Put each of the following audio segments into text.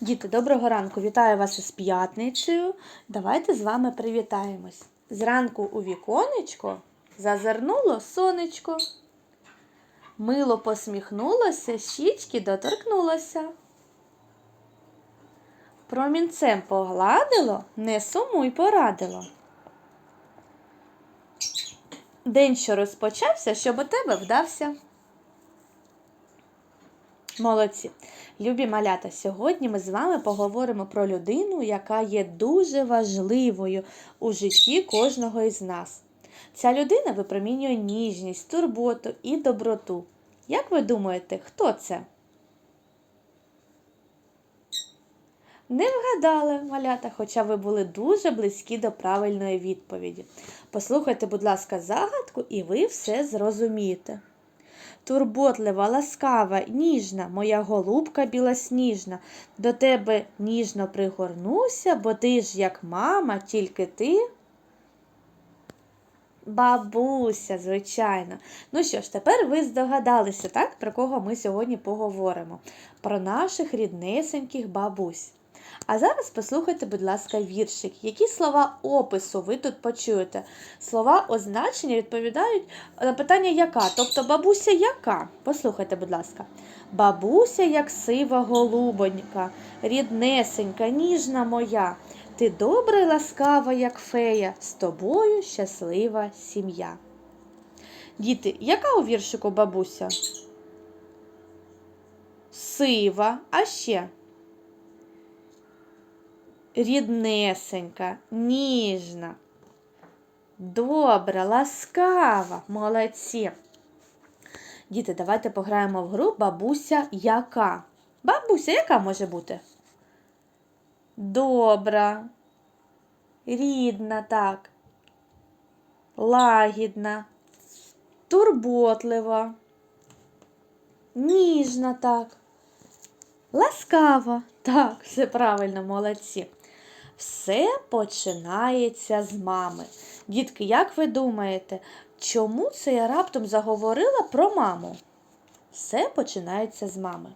Діти, доброго ранку! Вітаю вас із п'ятницею. Давайте з вами привітаємось. Зранку у віконечко зазирнуло сонечко. Мило посміхнулося, щічки доторкнулося. Промінцем погладило, не сумуй порадило. День, що розпочався, щоб у тебе вдався. Молодці. Любі малята, сьогодні ми з вами поговоримо про людину, яка є дуже важливою у житті кожного із нас. Ця людина випромінює ніжність, турботу і доброту. Як ви думаєте, хто це? Не вгадали, малята, хоча ви були дуже близькі до правильної відповіді. Послухайте, будь ласка, загадку, і ви все зрозумієте. Турботлива, ласкава, ніжна, моя голубка білосніжна, до тебе ніжно пригорнуся, бо ти ж, як мама, тільки ти. Бабуся, звичайно. Ну що ж, тепер ви здогадалися, так, про кого ми сьогодні поговоримо? Про наших ріднесеньких бабусь. А зараз послухайте, будь ласка, віршик. Які слова опису ви тут почуєте? Слова означення відповідають на питання яка? Тобто бабуся яка? Послухайте, будь ласка. Бабуся, як сива голубонька, ріднесенька, ніжна моя. Ти добра й ласкава, як фея, з тобою щаслива сім'я. Діти, яка у віршику бабуся? Сива, а ще? Ріднесенька, ніжна, добра, ласкава, молодці. Діти, давайте пограємо в гру бабуся яка. Бабуся яка може бути? Добра, рідна, так, лагідна, турботлива, ніжна, так, ласкава. Так, все правильно, молодці. Все починається з мами. Дітки, як ви думаєте, чому це я раптом заговорила про маму? Все починається з мами.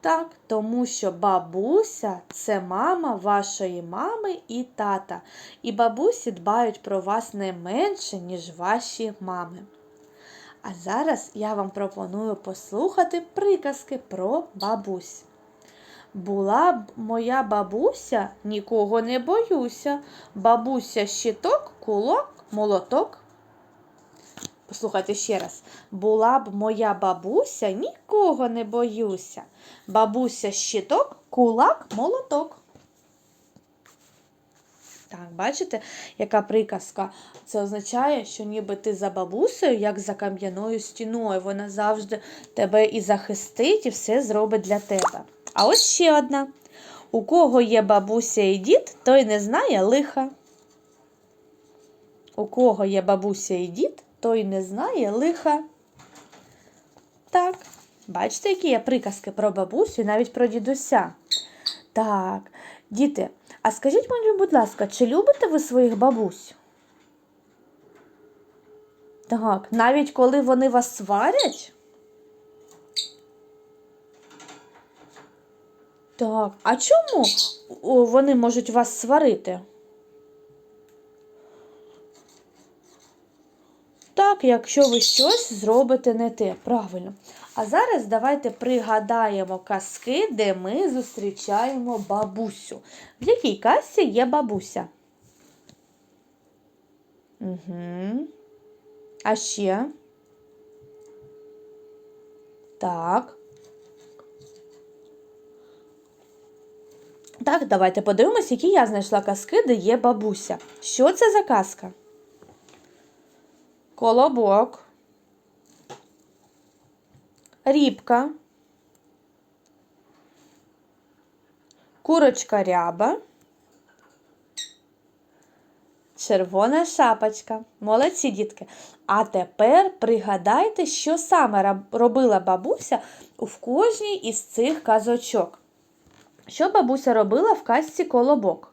Так, тому що бабуся це мама вашої мами і тата. І бабусі дбають про вас не менше, ніж ваші мами. А зараз я вам пропоную послухати приказки про бабусь. Була б моя бабуся, нікого не боюся. Бабуся щиток, кулак, молоток. Послухайте ще раз. Була б моя бабуся, нікого не боюся. Бабуся щиток, кулак, молоток. Так, бачите, яка приказка? Це означає, що ніби ти за бабусею, як за кам'яною стіною. Вона завжди тебе і захистить, і все зробить для тебе. А ось ще одна. У кого є бабуся і дід, той не знає лиха. У кого є бабуся і дід, той не знає лиха. Так, бачите, які є приказки про бабусю і навіть про дідуся. Так, діти, а скажіть мені, будь ласка, чи любите ви своїх бабусь? Так, навіть коли вони вас сварять? Так, а чому вони можуть вас сварити? Так, якщо ви щось зробите не те, правильно. А зараз давайте пригадаємо казки, де ми зустрічаємо бабусю. В якій казці є бабуся? Угу. А ще? Так. Так, давайте подивимось, які я знайшла казки, де є бабуся. Що це за казка? Колобок. Рібка. Курочка ряба. Червона шапочка. Молодці дітки. А тепер пригадайте, що саме робила бабуся в кожній із цих казочок. Що бабуся робила в казці колобок?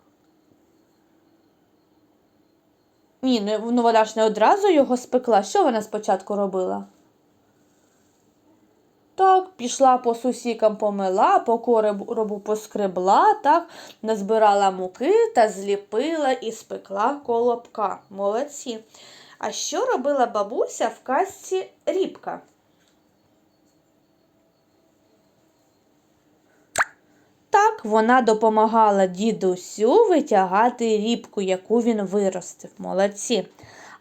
Ні, ну вона ж не одразу його спекла. Що вона спочатку робила? Пішла по сусікам помила, по коробу поскребла, так, назбирала муки та зліпила і спекла колобка. Молодці. А що робила бабуся в казці рібка? Так, вона допомагала дідусю витягати рібку, яку він виростив. Молодці.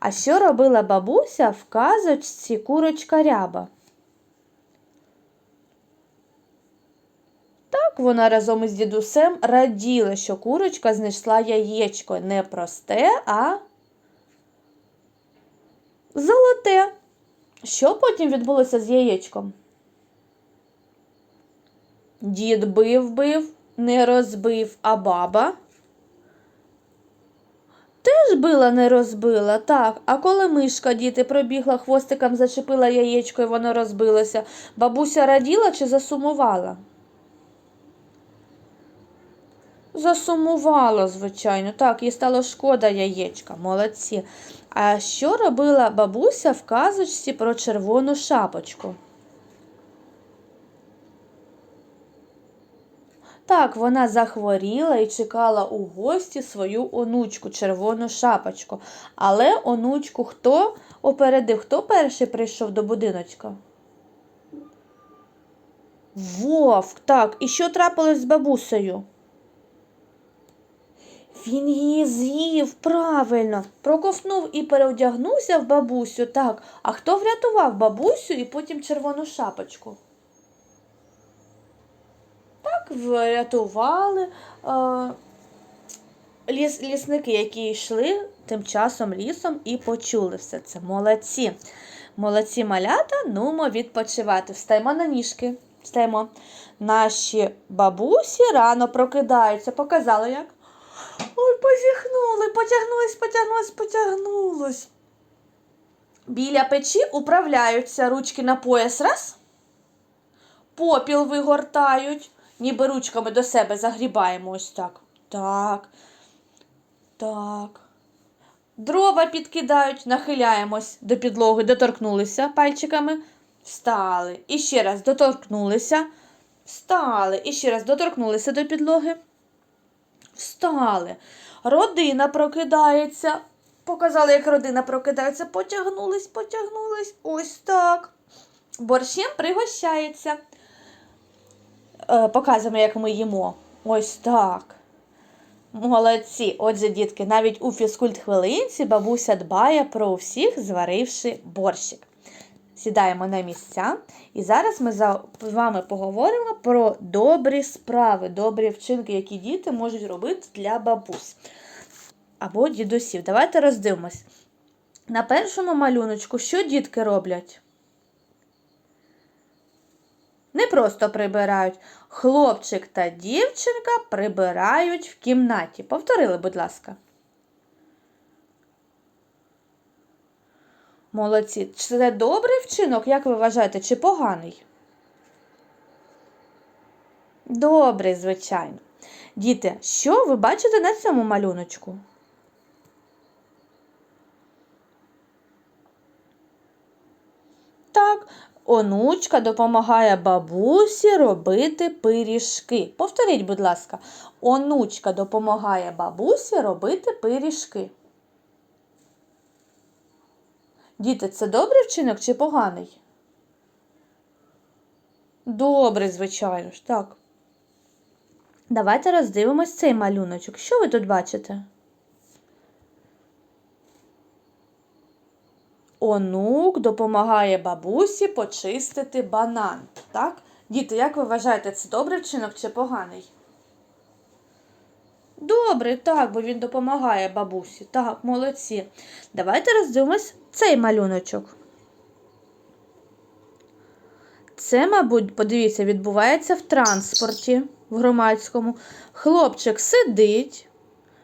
А що робила бабуся в казочці курочка ряба? Так, вона разом із дідусем раділа, що курочка знайшла яєчко не просте, а золоте. Що потім відбулося з яєчком? Дід бив бив, не розбив, а баба теж била, не розбила, так. А коли мишка діти пробігла, хвостиком зачепила яєчко і воно розбилося, бабуся раділа чи засумувала? Засумувала, звичайно. Так, їй стало шкода яєчка, молодці. А що робила бабуся в казочці про червону шапочку? Так, вона захворіла і чекала у гості свою онучку, червону шапочку. Але онучку хто опередив? Хто перший прийшов до будиночка? Вовк, так. І що трапилось з бабусею? Він її з'їв правильно, проковтнув і переодягнувся в бабусю. Так, а хто врятував бабусю і потім червону шапочку? Так, врятували е, ліс, лісники, які йшли тим часом лісом і почули все це. Молодці. Молодці малята, нумо відпочивати. Встаємо на ніжки. Встаємо. Наші бабусі рано прокидаються. Показали як? Ой, позіхнули, потягнулись, потягнулись, потягнулись. Біля печі управляються ручки на пояс. Раз. Попіл вигортають, ніби ручками до себе загрібаємо ось так. Так. Так. Дрова підкидають, нахиляємось до підлоги, доторкнулися пальчиками, встали. І ще раз доторкнулися, встали. І ще раз доторкнулися до підлоги. Встали. Родина прокидається. Показали, як родина прокидається. Потягнулись, потягнулись. Ось так. Борщем пригощається. Е, Показуємо, як ми їмо. Ось так. Молодці. Отже, дітки, навіть у фізкульт-хвилинці бабуся дбає про всіх, зваривши борщик. Сідаємо на місця. І зараз ми з вами поговоримо про добрі справи, добрі вчинки, які діти можуть робити для бабусь або дідусів. Давайте роздивимось. На першому малюночку, що дітки роблять? Не просто прибирають. Хлопчик та дівчинка прибирають в кімнаті. Повторили, будь ласка. Молодці. Це добрий вчинок, як ви вважаєте, чи поганий? Добрий, звичайно. Діти, що ви бачите на цьому малюночку? Так, онучка допомагає бабусі робити пиріжки. Повторіть, будь ласка, онучка допомагає бабусі робити пиріжки. Діти, це добрий вчинок чи поганий? Добрий, звичайно ж, так. Давайте роздивимось цей малюночок. Що ви тут бачите? Онук допомагає бабусі почистити банан. Так? Діти, як ви вважаєте, це добрий вчинок чи поганий? Добре, так, бо він допомагає бабусі. Так, молодці. Давайте роздивимось цей малюночок. Це, мабуть, подивіться, відбувається в транспорті в громадському. Хлопчик сидить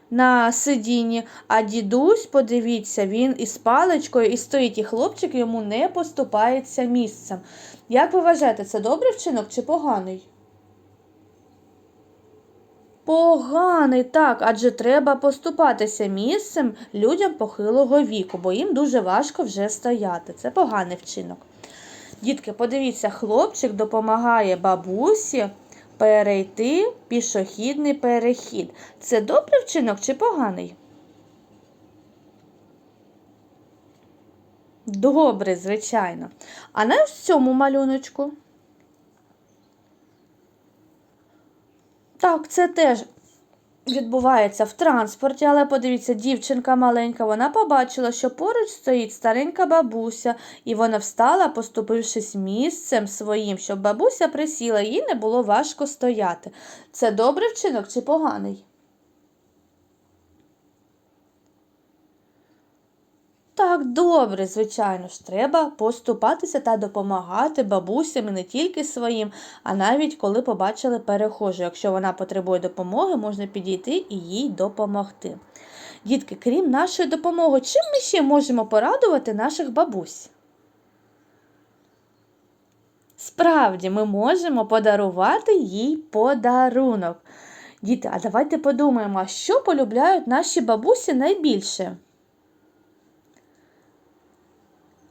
на сидінні, а дідусь, подивіться, він із паличкою і стоїть, і хлопчик йому не поступається місцем. Як ви вважаєте, це добрий вчинок чи поганий? Поганий, так, адже треба поступатися місцем людям похилого віку, бо їм дуже важко вже стояти. Це поганий вчинок. Дітки, подивіться, хлопчик допомагає бабусі перейти пішохідний перехід. Це добрий вчинок чи поганий? Добре, звичайно. А на ось цьому малюночку. Так, це теж відбувається в транспорті, але подивіться, дівчинка маленька, вона побачила, що поруч стоїть старенька бабуся, і вона встала, поступившись місцем своїм, щоб бабуся присіла, їй не було важко стояти. Це добрий вчинок чи поганий? Так, добре, звичайно ж, треба поступатися та допомагати бабусям і не тільки своїм, а навіть коли побачили перехожу. Якщо вона потребує допомоги, можна підійти і їй допомогти. Дітки, крім нашої допомоги, чим ми ще можемо порадувати наших бабусь? Справді, ми можемо подарувати їй подарунок. Діти, а давайте подумаємо, що полюбляють наші бабусі найбільше?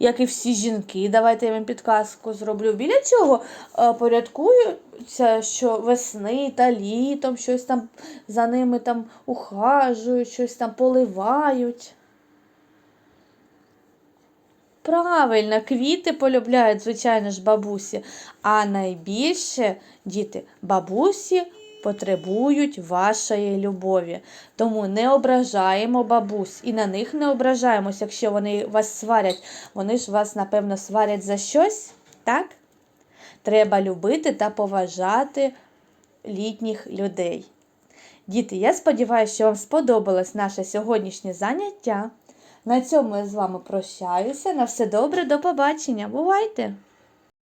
Як і всі жінки. Давайте я вам підказку зроблю. Біля цього е, порядкуються, що весни та літом щось там за ними там ухажують, щось там поливають. Правильно, квіти полюбляють, звичайно ж, бабусі. А найбільше діти бабусі потребують вашої любові. Тому не ображаємо бабусь і на них не ображаємось, якщо вони вас сварять. Вони ж вас, напевно, сварять за щось, так? Треба любити та поважати літніх людей. Діти, я сподіваюся, що вам сподобалось наше сьогоднішнє заняття. На цьому я з вами прощаюся. На все добре, до побачення. Бувайте!